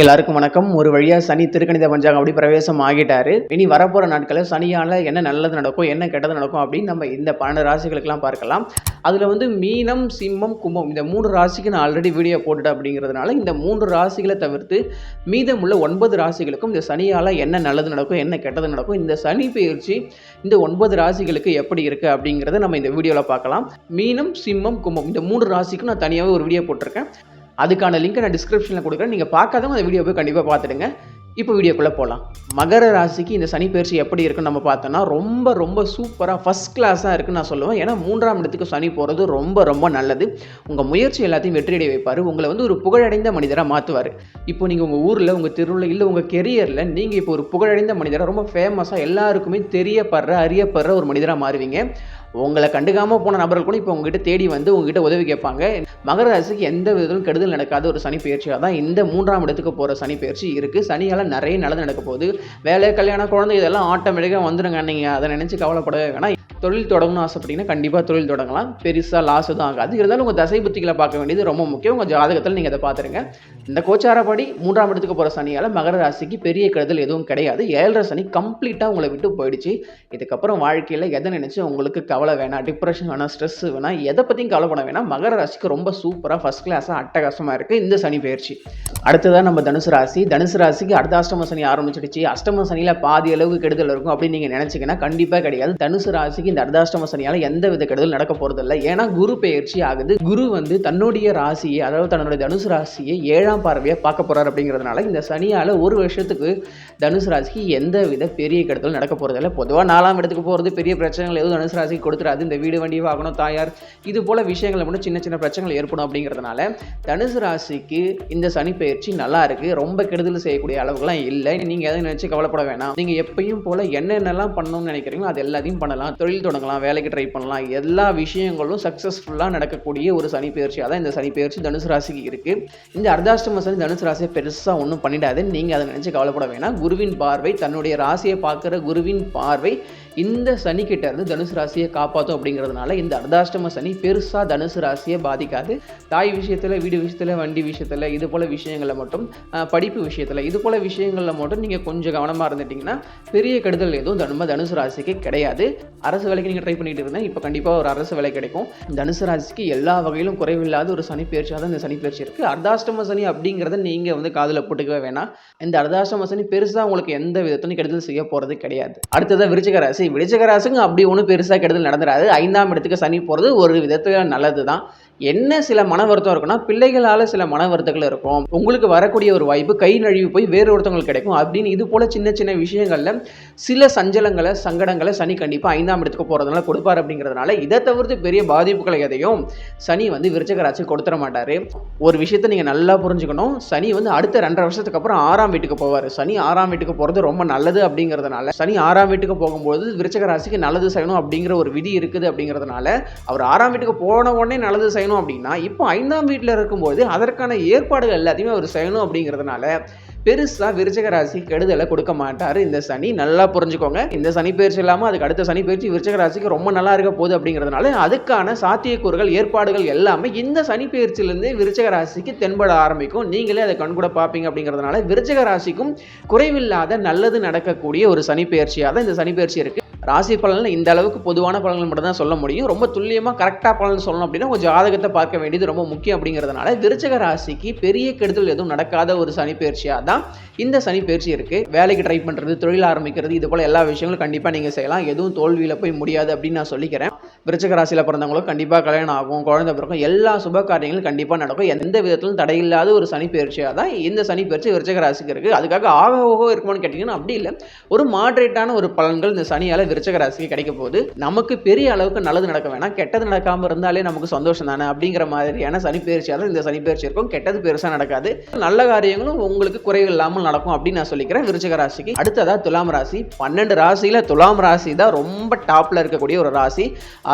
எல்லாருக்கும் வணக்கம். ஒரு வழியாக சனி திருக்கணித பஞ்சாங்கம் அப்படி பிரவேசம் ஆகிட்டாரு. இனி வரப்போகிற நாட்களில் சனியால் என்ன நல்லது நடக்கும் என்ன கெட்டது நடக்கும் அப்படின்னு நம்ம இந்த பன்னெண்டு ராசிகளுக்கெல்லாம் பார்க்கலாம். அதில் வந்து மீனம் சிம்மம் கும்பம் இந்த மூன்று ராசிக்கு நான் ஆல்ரெடி வீடியோ போட்டுட்டேன் அப்படிங்கிறதுனால இந்த மூன்று ராசிகளை தவிர்த்து மீதம் உள்ள ஒன்பது ராசிகளுக்கும் இந்த சனியால் என்ன நல்லது நடக்கும் என்ன கெட்டது நடக்கும் இந்த சனி பயிற்சி இந்த ஒன்பது ராசிகளுக்கு எப்படி இருக்குது அப்படிங்கிறத நம்ம இந்த வீடியோவில் பார்க்கலாம். மீனம் சிம்மம் கும்பம் இந்த மூன்று ராசிக்கும் நான் தனியாகவே ஒரு வீடியோ போட்டிருக்கேன். அதுக்கான லிங்க்கை நான் டிஸ்கிரிப்ஷனில் கொடுக்குறேன். நீங்கள் பார்க்காதவங்க அந்த வீடியோ போய் கண்டிப்பாக பார்த்துடுங்க. இப்போ வீடியோக்குள்ளே போகலாம் மகர ராசிக்கு இந்த சனி பயிற்சி எப்படி இருக்குன்னு நம்ம பார்த்தோன்னா ரொம்ப ரொம்ப சூப்பராக ஃபஸ்ட் கிளாஸாக இருக்குன்னு நான் சொல்லுவேன். ஏன்னா மூன்றாம் இடத்துக்கு சனி போகிறது ரொம்ப ரொம்ப நல்லது. உங்கள் முயற்சி எல்லாத்தையும் வெற்றியடைய வைப்பார். உங்களை வந்து ஒரு புகழடைந்த மனிதராக மாற்றுவார் இப்போ நீங்கள் உங்கள் ஊரில் உங்கள் தெருவில் இல்லை உங்கள் கெரியரில் நீங்கள் இப்போ ஒரு புகழடைந்த மனிதராக ரொம்ப ஃபேமஸாக எல்லாருக்குமே தெரியப்படுற அறியப்படுற ஒரு மனிதராக மாறுவீங்க. உங்களை கண்டுக்காமல் போன நபர்கள் கூட இப்போ உங்ககிட்ட தேடி வந்து உங்ககிட்ட உதவி கேட்பாங்க. மகர ராசிக்கு எந்த விதத்திலும் கெடுதல் நடக்காத ஒரு சனி பயிற்சியாக தான் இந்த மூன்றாம் இடத்துக்கு போகிற சனி பயிற்சி இருக்குது சனியால் நிறைய நல்லது நடக்க போகுது. வேலை கல்யாணம் குழந்தை இதெல்லாம் ஆட்டோமேட்டிக்காக வந்துடுங்க நீங்கள் அதை நினச்சி கவலைப்படவே வேணாம். தொழில் தொடங்கணும்னு ஆசைப்பட்டீங்கன்னா கண்டிப்பாக தொழில் தொடங்கலாம். பெருசாக லாஸ் தான் ஆகாது. இருந்தாலும் உங்கள் தசை புத்திகளை பார்க்க வேண்டியது ரொம்ப முக்கியம். உங்கள் ஜாதகத்தில் நீங்கள் அதை பார்த்துருங்க. இந்த கோச்சாரப்படி மூன்றாம் இடத்துக்கு போகிற சனியால் மகர ராசிக்கு பெரிய கெடுதல் எதுவும் கிடையாது. ஏழரை சனி கம்ப்ளீட்டாக உங்களை விட்டு போயிடுச்சு. இதுக்கப்புறம் வாழ்க்கையில் எதை நினச்சி உங்களுக்கு கவலை வேணாம் டிப்ரெஷன் வேணாம் ஸ்ட்ரெஸ் வேணாம் எதை பற்றியும் கவலைப்பட வேணாம். மகர ராசிக்கு ரொம்ப சூப்பராக ஃபஸ்ட் கிளாஸாக அட்டகாசமாக இருக்குது இந்த சனி பயிற்சி. அடுத்ததாக நம்ம தனுசு ராசி. தனுசு ராசிக்கு அடுத்த அஷ்டம சனி ஆரம்பிச்சிடுச்சு. அஷ்டம சனியில் பாதி அளவுக்கு கெடுதல் இருக்கும் அப்படின்னு நீங்கள் நினச்சிங்கன்னா கண்டிப்பாக கிடையாது. தனுசு ராசிக்கு இந்த அர்த்தாஷ்டம சனியால் எந்த வித கெடுதல் நடக்க போகிறதில்ல ஏன்னா குரு பெயர்ச்சி ஆகுது. குரு வந்து தன்னுடைய ராசியை அதாவது தன்னுடைய தனுசு ராசியை ஏழாம் பார்வையாக பார்க்க போகிறார் அப்படிங்கிறதுனால இந்த சனியால் ஒரு வருஷத்துக்கு தனுசு ராசிக்கு எந்த வித பெரிய கெடுதல் நடக்க போகிறதில்ல பொதுவாக நாலாம் இடத்துக்கு போகிறது பெரிய பிரச்சனைகள் எதுவும் தனுசு ராசிக்கு கொடுத்துறாது. இந்த வீடு வண்டி வாகனம் தாயார் இது போல் விஷயங்கள் மட்டும் சின்ன சின்ன பிரச்சனைகள் ஏற்படும் அப்படிங்கிறதுனால தனுசு ராசிக்கு இந்த சனி பயிற்சி நல்லா இருக்குது ரொம்ப கெடுதல் செய்யக்கூடிய அளவுக்குலாம் இல்லை. நீங்கள் எதை நினச்சி கவலைப்பட வேணாம். நீங்கள் எப்பயும் போல் என்னென்னலாம் பண்ணணும்னு நினைக்கிறீங்களோ அது எல்லாத்தையும் பண்ணலாம். தொழில் தொடங்கலாம் வேலைக்கு ட்ரை பண்ணலாம். எல்லா விஷயங்களும் சக்ஸஸ்ஃபுல்லாக நடக்கக்கூடிய ஒரு சனி பயிற்சியாக தான் இந்த சனி பயிற்சி தனுசு ராசிக்கு இருக்குது இந்த அர்த்தாஷ்டம சனி தனுசு ராசியை பெருசாக ஒன்றும் பண்ணிடாது. நீங்கள் அதை நினச்சி கவலைப்பட வேணாம். குருவின் பார்வை தன்னுடைய ராசியை பார்க்குற குருவின் பார்வை இந்த சனிக்கிட்ட இருந்து தனுசு ராசியை காப்பாற்றும் அப்படிங்கிறதுனால இந்த அர்த்தாஷ்டம சனி பெருசாக தனுசு ராசியை பாதிக்காது. தாய் விஷயத்தில் வீடு விஷயத்தில் வண்டி விஷயத்தில் இது போல் விஷயங்களில் மட்டும் படிப்பு விஷயத்தில் இது போல் விஷயங்களில் மட்டும் நீங்கள் கொஞ்சம் கவனமாக இருந்துட்டிங்கன்னா பெரிய கெடுதல் எதுவும் தனும தனுசு ராசிக்கு கிடையாது. அரசு வேலைக்கு நீங்கள் ட்ரை பண்ணிட்டு இருந்தேன் இப்போ கண்டிப்பாக ஒரு அரசு வேலை கிடைக்கும். தனுசு ராசிக்கு எல்லா வகையிலும் குறைவில்லாத ஒரு சனி பயிற்சியாக தான் இந்த சனி பயிற்சி இருக்குது அர்த்தாஷ்டம சனி அப்படிங்கிறத நீங்கள் வந்து காதில் போட்டுக்கவே வேணாம். இந்த அர்த்தாஷ்டம சனி பெருசாக உங்களுக்கு எந்த விதத்திலும் கெடுதல் செய்ய போகிறது கிடையாது. அடுத்ததாக விருச்சிக ராசி. விருச்சிக அப்படி ஒன்றும் பெருசாக கெடுதல் நடந்துடாது ஐந்தாம் இடத்துக்கு சனி போகிறது ஒரு விதத்தில் நல்லது தான் என்ன சில மன வருத்தம் இருக்குன்னா பிள்ளைகளால் சில மன வருத்தங்கள் இருக்கும். உங்களுக்கு வரக்கூடிய ஒரு வாய்ப்பு கை நழுவி போய் வேறு ஒருத்தவங்களுக்கு கிடைக்கும். அப்படின்னு இது போல் சின்ன சின்ன விஷயங்களில் சில சஞ்சலங்களை சங்கடங்களை சனி கண்டிப்பாக ஐந்தாம் இடத்துக்கு போகிறதுனால கொடுப்பார் அப்படிங்கிறதுனால இதை தவிர்த்து பெரிய பாதிப்புகளை எதையும் சனி வந்து விருச்சகராட்சி கொடுத்துட மாட்டார். ஒரு விஷயத்தை நீங்கள் நல்லா புரிஞ்சுக்கணும். சனி வந்து அடுத்த ரெண்டரை வருஷத்துக்கு அப்புறம் ஆறாம் வீட்டுக்கு போவார். சனி ஆறாம் வீட்டுக்கு போகிறது ரொம்ப நல்லது அப்படிங்கிறதுனால சனி ஆறாம் வீட்டுக்கு போகும்போது விருச்சகராசிக்கு நல்லது செய்யணும் அப்படிங்கிற ஒரு விதி இருக்குது அப்படிங்கிறதுனால அவர் ஆறாம் வீட்டுக்கு போன உடனே நல்லது செய்யணும் அப்படின்னா இப்போ ஐந்தாம் வீட்டில் இருக்கும்போது அதற்கான ஏற்பாடுகள் எல்லாத்தையுமே அவர் செய்யணும் அப்படிங்கிறதுனால பெருசாக விருச்சக ராசி கெடுதலை கொடுக்க மாட்டார். இந்த சனி நல்லா புரிஞ்சுக்கோங்க. இந்த சனி பயிற்சி இல்லாமல் அதுக்கு அடுத்த சனி பயிற்சி விருச்சக ராசிக்கு ரொம்ப நல்லா இருக்க போகுது அப்படிங்கிறதுனால அதுக்கான சாத்தியக்கூறுகள் ஏற்பாடுகள் எல்லாமே இந்த சனி பயிற்சியிலேருந்து விருச்சக ராசிக்கு தென்பட ஆரம்பிக்கும். நீங்களே அதை கண்கூட பார்ப்பீங்க அப்படிங்கிறதுனால விருச்சக ராசிக்கும் குறைவில்லாத நல்லது நடக்கக்கூடிய ஒரு சனி பயிற்சியாக தான் இந்த சனி பயிற்சி இருக்குது ராசி பலனில் இந்த அளவுக்கு பொதுவான பலன்கள் மட்டும் தான் சொல்ல முடியும். ரொம்ப துல்லியமாக கரெக்டாக பலன் சொல்லணும் அப்படின்னா கொஞ்சம் ஜாதகத்தை பார்க்க வேண்டியது ரொம்ப முக்கியம் அப்படிங்கிறதுனால விருச்சக ராசிக்கு பெரிய கெடுதல் எதுவும் நடக்காத ஒரு சனி பயிற்சியாக தான் இந்த சனி பயிற்சி இருக்குது வேலைக்கு ட்ரை பண்ணுறது தொழில் ஆரம்பிக்கிறது இது போல் எல்லா விஷயங்களும் கண்டிப்பாக நீங்கள் செய்யலாம். எதுவும் தோல்வியில் போய் முடியாது அப்படின்னு நான் சொல்லிக்கிறேன். விருச்சிக ராசியில் பிறந்தவங்களும் கண்டிப்பாக கல்யாணம் ஆகும் குழந்தை பிறக்கும். எல்லா சுப காரியங்களும் கண்டிப்பாக நடக்கும். எந்த விதத்திலும் தடையில்லாத ஒரு சனி பயிற்சியாக தான் இந்த சனி பயிற்சி விருச்சிக ராசிக்கு இருக்குது அதுக்காக ஆக ஓகோ இருக்குமான்னு கேட்டிங்கன்னா அப்படி இல்லை. ஒரு மாட்ரேட்டான ஒரு பலன்கள் இந்த சனியால் விருச்சக ராசிக்கு கிடைக்க போகுது. நமக்கு பெரிய அளவுக்கு நல்லது நடக்க வேணாம். கெட்டது நடக்காமல் இருந்தாலே நமக்கு சந்தோஷம் தானே அப்படிங்கிற மாதிரியான சனி பயிற்சியாக தான் இந்த சனி பயிற்சி இருக்கும். கெட்டது பெருசாக நடக்காது. நல்ல காரியங்களும் உங்களுக்கு குறைவு இல்லாமல் நடக்கும் அப்படின்னு நான் சொல்லிக்கிறேன் விருச்சக ராசிக்கு. அடுத்ததாக துலாம் ராசி. பன்னெண்டு ராசியில் துலாம் ராசி தான் ரொம்ப டாப்பில் இருக்கக்கூடிய ஒரு ராசி.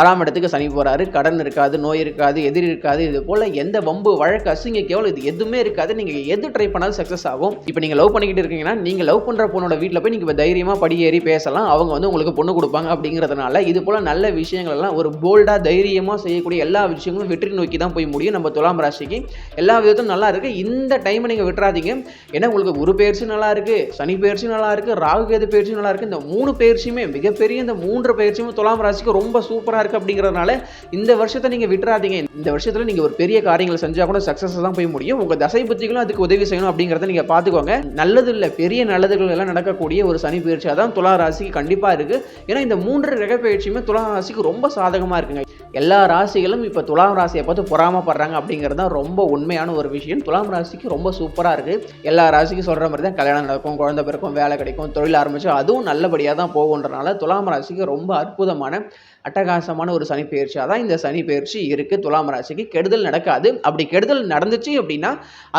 ஆறாம் இடத்துக்கு சனி போகிறாரு கடன் இருக்காது நோய் இருக்காது எதிரி இருக்காது. இது போல் எந்த வம்பு வழக்கு அசிங்க கேவலம் இது எதுவுமே இருக்காது. நீங்கள் எது ட்ரை பண்ணாலும் சக்ஸஸ் ஆகும். இப்போ நீங்கள் லவ் பண்ணிக்கிட்டு இருக்கீங்கன்னா நீங்கள் லவ் பண்ணுற பொண்ணோட வீட்டில் போய் நீங்கள் தைரியமாக படியேறி பேசலாம். அவங்க வந்து உங்களுக்கு பொண்ணு கொடுப்பாங்க அப்படிங்கிறதுனால இது போல் நல்ல விஷயங்கள் எல்லாம் ஒரு போல்டாக தைரியமாக செய்யக்கூடிய எல்லா விஷயங்களும் வெற்றி நோக்கி தான் போய் முடியும் நம்ம துலாம் ராசிக்கு. எல்லா விதத்தும் நல்லா இருக்குது இந்த டைமை நீங்கள் விட்டுறாதீங்க. ஏன்னா உங்களுக்கு ஒரு பயிற்சி நல்லா இருக்குது சனி பயிற்சி நல்லா இருக்குது ராகு கேது பயிற்சியும் நல்லா இருக்குது இந்த மூணு பயிற்சியுமே மிகப்பெரிய இந்த மூன்று பயிற்சியுமே துலாம் ராசிக்கு ரொம்ப சூப்பராக இருக்குது அப்படிங்கிறதுனால இந்த வருஷத்தை நீங்கள் விட்டுறாதீங்க. இந்த வருஷத்தில் நீங்கள் ஒரு பெரிய காரியங்களை செஞ்சால் கூட சக்ஸஸ் தான் போய் முடியும். உங்கள் தசை புத்திகளும் அதுக்கு உதவி செய்யணும் அப்படிங்கிறத நீங்கள் பார்த்துக்கோங்க. நல்லது இல்லை பெரிய நல்லதுகள் எல்லாம் நடக்கக்கூடிய ஒரு சனி பயிற்சியாக தான் துலா ராசிக்கு கண்டிப்பாக இருக்குது ஏன்னா இந்த மூன்று கிரக பயிற்சியுமே துலா ராசிக்கு ரொம்ப சாதகமாக இருக்குங்க. எல்லா ராசிகளும் இப்போ துலாம் ராசியை பார்த்து பொறாமப்படுறாங்க அப்படிங்கிறது தான் ரொம்ப உண்மையான ஒரு விஷயம். துலாம் ராசிக்கு ரொம்ப சூப்பராக இருக்குது எல்லா ராசிக்கும் சொல்கிற மாதிரி தான் கல்யாணம் நடக்கும் குழந்தை பிறக்கும் வேலை கிடைக்கும் தொழில் ஆரம்பிச்சு அதுவும் நல்லபடியாக தான் போகுன்றனால துலாம் ராசிக்கு ரொம்ப அற்புதமான அட்டகாசமான ஒரு சனி பயிற்சியாக தான் இந்த சனி பயிற்சி இருக்குது துலாம் ராசிக்கு கெடுதல் நடக்காது. அப்படி கெடுதல் நடந்துச்சு அப்படின்னா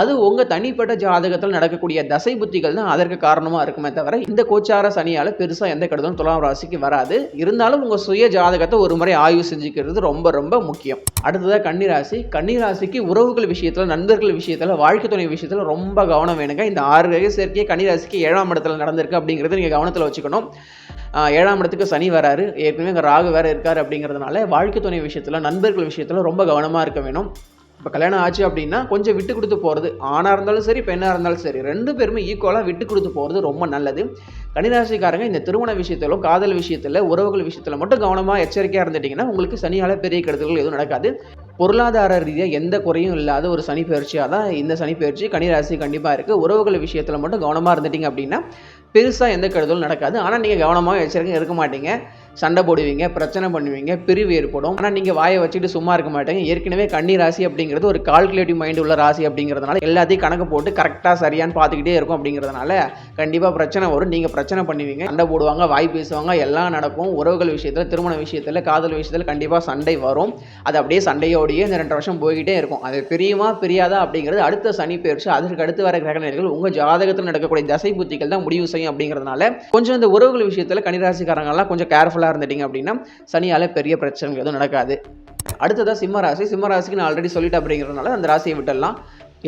அது உங்கள் தனிப்பட்ட ஜாதகத்தில் நடக்கக்கூடிய தசை புத்திகள் தான் அதற்கு காரணமாக இருக்குமே தவிர இந்த கோச்சார சனியால் பெருசாக எந்த கெடுதலும் துலாம் ராசிக்கு வராது. இருந்தாலும் உங்கள் சுய ஜாதகத்தை ஒரு முறை ஆய்வு செஞ்சுக்கிறது ரொம்ப ரொம்ப முக்கியம். அடுத்ததாக கன்னிராசி. கன்னிராசிக்கு உறவுகள் விஷயத்தில் நண்பர்கள் விஷயத்தில் வாழ்க்கை துணை விஷயத்தில் ரொம்ப கவனம் வேணுங்க. இந்த ஆறு கிரக சேர்க்கையை கன்னிராசிக்கு ஏழாம் இடத்துல நடந்திருக்கு அப்படிங்கிறத நீங்கள் கவனத்தில் வச்சுக்கணும். ஏழாம் இடத்துக்கு சனி வராரு. ஏற்கனவே இங்கே ராகு வேறு இருக்கார் அப்படிங்கிறதுனால வாழ்க்கை துணை விஷயத்தில் நண்பர்கள் விஷயத்தில் ரொம்ப கவனமாக இருக்க வேணும். இப்போ கல்யாணம் ஆச்சு அப்படின்னா கொஞ்சம் விட்டு கொடுத்து போகிறது ஆணாக இருந்தாலும் சரி பெண்ணாக இருந்தாலும் சரி ரெண்டு பேருமே ஈக்குவலாக விட்டு கொடுத்து போகிறது ரொம்ப நல்லது. கன்னிராசிக்காரங்க இந்த திருமண விஷயத்திலும் காதல் விஷயத்தில் உறவுகள் விஷயத்தில் மட்டும் கவனமாக எச்சரிக்கையாக இருந்துட்டிங்கன்னா உங்களுக்கு சனியால் பெரிய கெடுதல்கள் எதுவும் நடக்காது. பொருளாதார ரீதியாக எந்த குறையும் இல்லாத ஒரு சனி பயிற்சியாக தான் இந்த சனி பயிற்சி கன்னிராசி கண்டிப்பாக இருக்குது உறவுகள் விஷயத்தில் மட்டும் கவனமாக இருந்துட்டிங்க அப்படின்னா பெருசாக எந்த கெடுதலும் நடக்காது. ஆனால் நீங்கள் கவனமாக எச்சரிக்கை இருக்க மாட்டீங்க. சண்டை போடுவீங்க பிரச்சனை பண்ணுவீங்க பிரிவு ஏற்படும். ஆனால் நீங்கள் வாயை வச்சுட்டு சும்மா இருக்க மாட்டீங்க. ஏற்கனவே கன்னி ராசி அப்படிங்கிறது ஒரு கால்குலேட்டிவ் மைண்ட் உள்ள ராசி அப்படிங்கிறதுனால எல்லாத்தையும் கணக்கு போட்டு கரெக்டாக சரியான்னு பார்த்துக்கிட்டே இருக்கும் அப்படிங்கிறதுனால கண்டிப்பாக பிரச்சனை வரும். நீங்கள் பிரச்சனை பண்ணுவீங்க சண்டை போடுவாங்க வாய் பேசுவாங்க எல்லாம் நடக்கும். உறவுகள் விஷயத்தில் திருமண விஷயத்தில் காதல் விஷயத்தில் கண்டிப்பாக சண்டை வரும். அது அப்படியே சண்டையோடையே இந்த ரெண்டு வருஷம் போய்கிட்டே இருக்கும். அது பிரியுமா பிரியாதா அப்படிங்கிறது அடுத்த சனி பயிற்சி அதற்கு அடுத்து வர கிரகணிகள் உங்கள் ஜாதகத்தில் நடக்கக்கூடிய தசை புத்திகள் தான் முடிவு செய்யும் அப்படிங்கிறதுனால கொஞ்சம் இந்த உறவுகள் விஷயத்தில் கன்னிராசிக்காரங்கெல்லாம் கொஞ்சம் கேர்ஃபுல்லாக இருந்துட்டீங்க அப்படின்னா சனியால் பெரிய பிரச்சனைகள் எதுவும் நடக்காது. அடுத்ததாக சிம்ம ராசி. சிம்ம ராசிக்கு நான் ஆல்ரெடி சொல்லிட்டேன் அப்படிங்கிறதுனால அந்த ராசியை விட்டுடலாம்.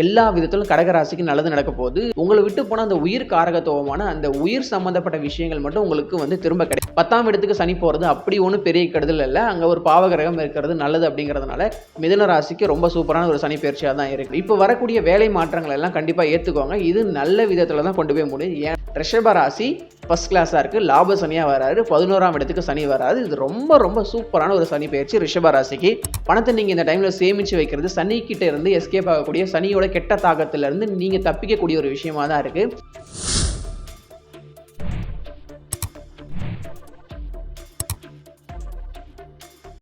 எல்லா விதத்திலும் கடக ராசிக்கு நல்லது நடக்க போகுது. உங்களை விட்டு போன அந்த உயிர் காரகத்துவமான அந்த உயிர் சம்மந்தப்பட்ட விஷயங்கள் மட்டும் உங்களுக்கு வந்து திரும்ப கிடைக்கும் பத்தாம் இடத்துக்கு சனி போகிறது அப்படி ஒன்றும் பெரிய கெடுதல் இல்லை. அங்கே ஒரு பாவகிரகம் இருக்கிறது நல்லது அப்படிங்கிறதுனால மிதன ராசிக்கு ரொம்ப சூப்பரான ஒரு சனி பயிற்சியாக தான் இருக்குது இப்போ வரக்கூடிய வேலை மாற்றங்கள் எல்லாம் கண்டிப்பாக ஏற்றுக்கோங்க இது நல்ல விதத்தில் தான் கொண்டு போய் முடியும். ஏன்? ரிஷப ராசி ஃபஸ்ட் கிளாஸாக இருக்குது லாப சனியாக வராரு. பதினோராம் இடத்துக்கு சனி வராது இது ரொம்ப ரொம்ப சூப்பரான ஒரு சனி பயிற்சி ரிஷப ராசிக்கு. பணத்தை நீங்கள் இந்த டைமில் சேமித்து வைக்கிறது சனி கிட்ட இருந்து எஸ்கேப் ஆகக்கூடிய சனியோட கெட்ட தாக்கத்திலிருந்து நீங்கள் தப்பிக்கக்கூடிய ஒரு விஷயமா தான் இருக்குது